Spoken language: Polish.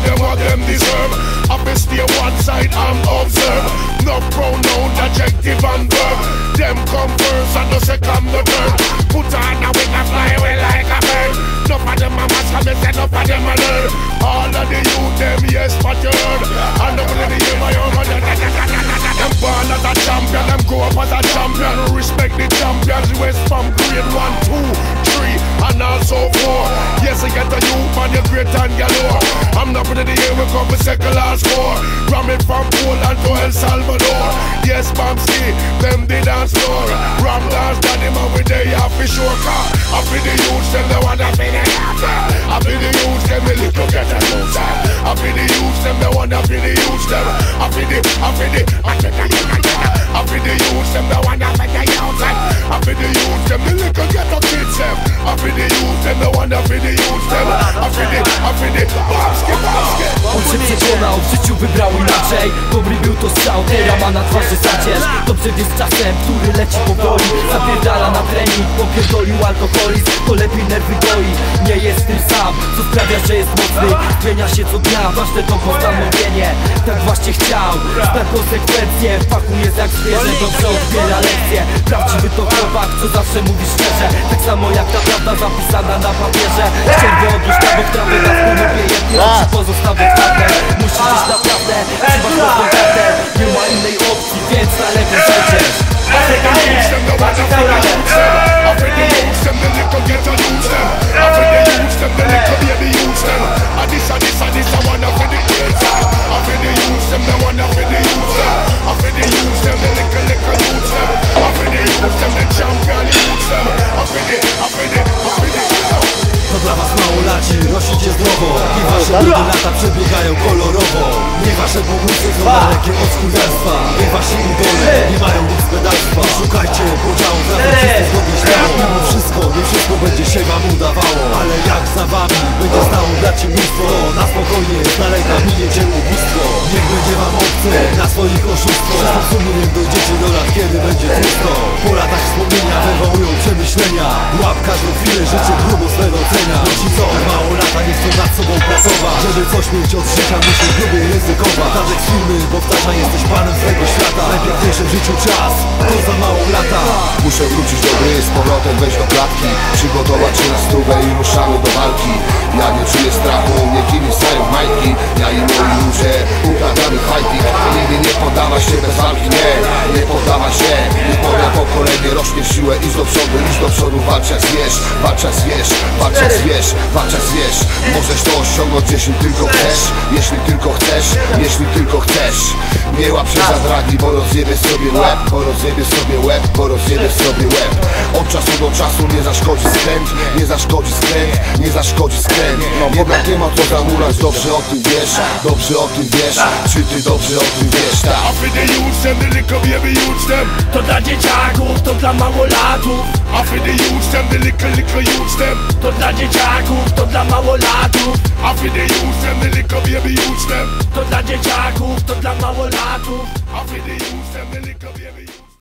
them what them deserve. I be stay one side and observe. No pronoun, adjective and verb. Them come first and the second the third. Put on a wing and fly away like a bird. Enough of them a and me say enough of them a learn. All of the youth them yes but you heard. And the one of the my own Them born as a champion, them grow up as a champion. Respect the champions, west from grade one, two, three, and also four. Yes, I get a youth man, you're great and galore. I'm not putting the year we come for second last four. Ram it from Poland to El Salvador. Yes, Bamski, them they dance floor. Ram dance, daddy man, we day off for sure car. I feel the youth, them the one that feel the I feel the youth, them the little get a loose. I feel the youth, them the one that feel the youth, them. I feel the, I feel the, I feel the, I to strzał, teraz ma na twarzy zacierz Wie z czasem, który leci powoli Zapierdala na trening, popierdolił alkoholizm To lepiej nerwy goi, nie jest tym sam Co sprawia, że jest mocny, zmienia się co dnia Ważne to postanowienie, tak właśnie chciał. Zna konsekwencje, fachu jest jak zwierzę Dobrze odbiera lekcje, prawdziwy to chłopak Co zawsze mówi szczerze, tak samo jak ta prawda zapisana na papierze. Czerwy odłóż bok trawy na wspólny jedni oczy pozostawy czarne Musisz iść naprawdę, trzeba kontaktę Nie ma innej opcji, więc nalepiej was małolaci, rośnijcie zdrowo I wasze młode lata przebiegają kolorowo. Nie wasze pomysły są dalekie od skórdarstwa Nie wasi idole nie mają nic pedalstwa Nie szukajcie podziału, razem wszyscy zgodnie śmiało Mimo wszystko, nie wszystko będzie się wam udawało. Ale jak za wami będzie stało bracie mnóstwo To na spokojnie, z daleka miniecie ubóstwo Obce na swoich oszustwo Z sumieniem dojdziecie do lat, kiedy będzie tłusto Po latach wspomnienia wywołują przemyślenia. Łap każdą chwilę, życie grubo swego cenia ci co, mało lata nie chcą nad sobą pracować. Żeby coś mieć od życia, muszę grubiej ryzykować. Tadek z filmy powtarza, jesteś panem swego świata. Najpiękniejszy w życiu czas, to za mało lata. Muszę wrócić do gry, z powrotem wejść do klatki. Przygotować się na stówę i ruszamy do walki. Ja nie czuję strachu, nie kimi stają w majtki. Ja i siłę Idź do przodu, idź do przodu, walcz jak zwierz Walcz jak zwierz, walcz jak zwierz, walcz jak zwierz Możesz to osiągnąć, jeśli tylko chcesz Jeśli tylko chcesz, jeśli tylko chcesz. Nie łap się za dragi, bo rozjebiesz sobie łeb Bo rozjebiesz sobie łeb, bo rozjebiesz sobie czasu do czasu nie zaszkodzi skręt Nie zaszkodzi skręt, nie zaszkodzi skręt Jednak nie ma co zamulać, dobrze o tym wiesz Dobrze o tym wiesz, czy ty dobrze o tym wiesz, tak use them, the little baby use them. To dla dzieciaków, to dla małolatów use them, the little, little use them. To dla dzieciaków, to dla małolatów use them, the little baby use them. To dla dzieciaków, to dla małolatów I feel the use